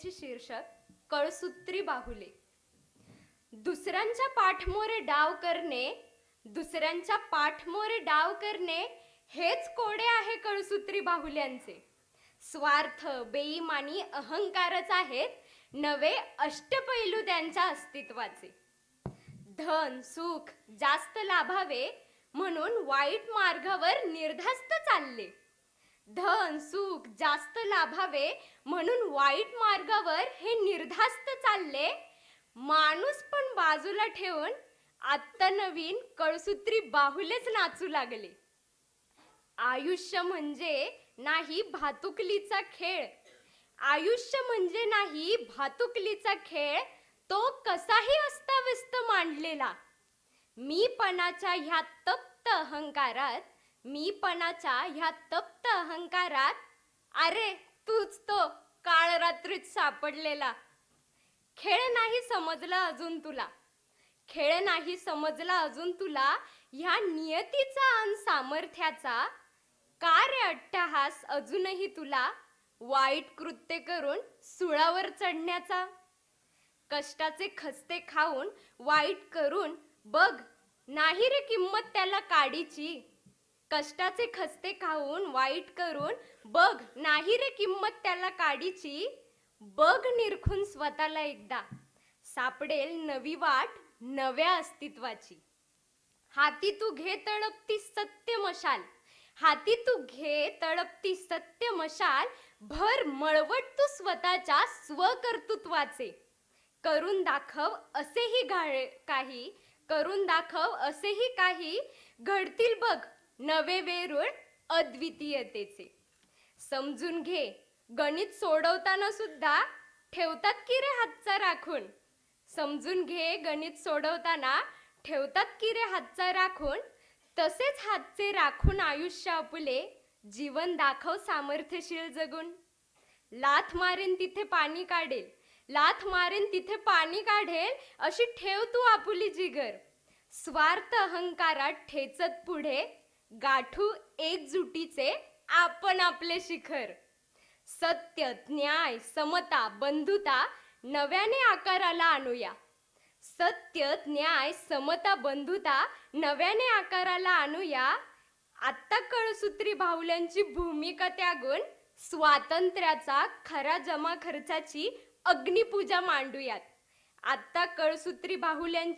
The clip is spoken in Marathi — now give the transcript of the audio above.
कवितेचे शीर्षक कळसूत्री बाहुले. दुसऱ्यांच्या पाठमोरे डाव करणे दुसऱ्यांच्या पाठमोरे डाव करणे हेच कोडे आहे कळसूत्री बाहुल्यांचे. स्वार्थ बेईमानी अहंकारच आहेत नवे अष्टपैलू त्यांच्या अस्तित्वाचे. धन सुख जास्त लाभावे म्हणून वाईट मार्गावर निर्धास्त चालले. धन सुख जास्त लाभावे म्हणून वाईट मार्गावर हे निर्धास्त चालले. माणूस पण बाजूला ठेवून आत्ता नवीन कळसूत्री बाहुलेच नाचू लागले. आयुष्य म्हणजे नाही भातुकलीचा खेळ. आयुष्य म्हणजे नाही भातुकलीचा खेळ तो कसाही अस्ताव्यस्त मांडलेला. मीपणाच्या ह्या तप्त अहंकारात मीपणाच्या ह्या तप्त अहंकारात अरे तूच तो काळ रात्रीत सापडलेला. खेळ नाही समजला अजून तुला. खेळ नाही समजला अजून तुला ह्या नियतीचा अन सामर्थ्याचा कार्य अट्टहास अजूनही तुला वाईट कृत्य करून सुळावर चढण्याचा. कष्टाचे खस्ते खाऊन वाईट करून बघ नाही रे किंमत त्याला काडीची. कष्टाचे खस्ते खाऊन वाईट करून बघ नाही रे किंमत त्याला काडीची बघ निरखून स्वतःला एकदा. सापडेल नवी वाट नव्या अस्तित्वाची. हाती तू घे तळपती सत्य मशाल. हाती तू घे तळपती सत्य मशाल. भर मळवट तू स्वतःच्या स्वकर्तृत्वाचे. करून दाखव असेही घाळ काही करून दाखव असेही काही. घडतील बघ नवे वेरूळ अद्वितीयतेचे. समजून घे गणित सोडवताना सुद्धा ठेवतात की रे हातचा राखून? समजून घे गणित सोडवताना ठेवतात की रे हातचा राखून? तसेच हातचे राखून आयुष्य आपले जीवन दाखव सामर्थ्यशील जगून. लाथ मारेन तिथे पाणी काढेल लाथ मारेन तिथे पाणी काढेल अशी ठेव तू आपुली जिगर. स्वार्थ अहंकारात ठेचत पुढे गाठू एकजुटीचे आपण आपले शिखर. सत्य न्याय समता बंधुता नव्याने आकाराला आणूया. सत्य न्याय समता बंधुता नव्याने आकाराला आणूया. आत्ता कळसूत्री बाहुल्यांची भूमिका त्यागून स्वातंत्र्याचा खरा जमा खर्चाची अग्निपूजा मांडूयात. आत्ता कळसूत्री बाहुल्यांची